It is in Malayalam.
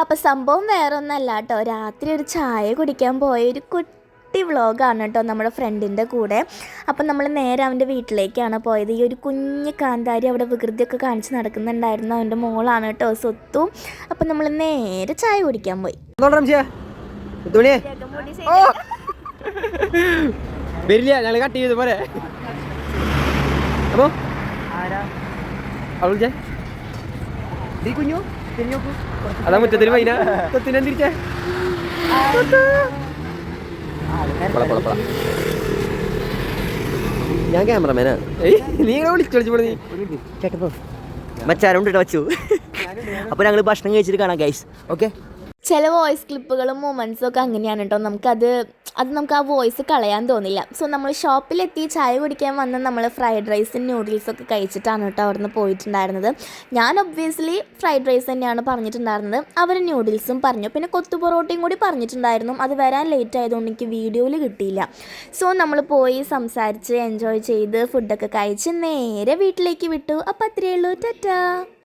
അപ്പൊ അപ്പോൾ സംഭവം വേറെ ഒന്നല്ല കേട്ടോ. രാത്രി ഒരു ചായ കുടിക്കാൻ പോയ ഒരു കുട്ടി വ്ളോഗാണ് കേട്ടോ നമ്മുടെ ഫ്രണ്ടിന്റെ കൂടെ. അപ്പം നമ്മൾ നേരെ അവന്റെ വീട്ടിലേക്കാണ് പോയത്. ഈ ഒരു കുഞ്ഞു കാന്താരി അവിടെ വികൃതിയൊക്കെ കാണിച്ച് നടക്കുന്നുണ്ടായിരുന്നു. അവന്റെ മോളാണ് കേട്ടോ സ്വത്തു. അപ്പം നമ്മൾ നേരെ ചായ കുടിക്കാൻ പോയി. വരില്ല ഞങ്ങൾ കട്ട് ചെയ്ത് പോരെ. അപ്പോൾ കുഞ്ഞു അതാ മുറ്റത്തിന് പൈന. തൊത്തിനെ തിരിച്ചേ പൊള, പൊള, പൊള. ഞാൻ ക്യാമറമാനാ. ഏയ് നീ ഇങ്ങനെ വിളിച്ചു വിളിച്ചു നീ ചേട്ടപ്പോ മച്ചാരം കൊണ്ടിട്ട് വച്ചു അപ്പൊ ഞങ്ങൾ ഭക്ഷണം കഴിച്ചിട്ട് കാണാം ഗൈസ് ഓക്കെ ചില വോയിസ് ക്ലിപ്പുകളും മൊമെന്റ്സും ഒക്കെ അങ്ങനെയാണ് കേട്ടോ നമുക്കത് അത് നമുക്ക് ആ വോയിസ് കളയാൻ തോന്നില്ല. സോ നമ്മൾ ഷോപ്പിലെത്തി ചായ കുടിക്കാൻ വന്ന് നമ്മൾ ഫ്രൈഡ് റൈസും ന്യൂഡിൽസൊക്കെ കഴിച്ചിട്ടാണ് കേട്ടോ അവിടുന്ന് പോയിട്ടുണ്ടായിരുന്നത്. ഞാൻ ഒബ്വിയസ്ലി ഫ്രൈഡ് റൈസ് തന്നെയാണ് പറഞ്ഞിട്ടുണ്ടായിരുന്നത്. അവർ ന്യൂഡിൽസും പറഞ്ഞു. പിന്നെ കൊത്തു പൊറോട്ടയും കൂടി പറഞ്ഞിട്ടുണ്ടായിരുന്നു. അത് വരാൻ ലേറ്റ് ആയതുകൊണ്ട് എനിക്ക് വീഡിയോയിൽ കിട്ടിയില്ല. സോ നമ്മൾ പോയി സംസാരിച്ച് എൻജോയ് ചെയ്ത് ഫുഡൊക്കെ കഴിച്ച് നേരെ വീട്ടിലേക്ക് വിട്ടു. അപ്പം അത്രയേ ഉള്ളൂ. ടാറ്റാ.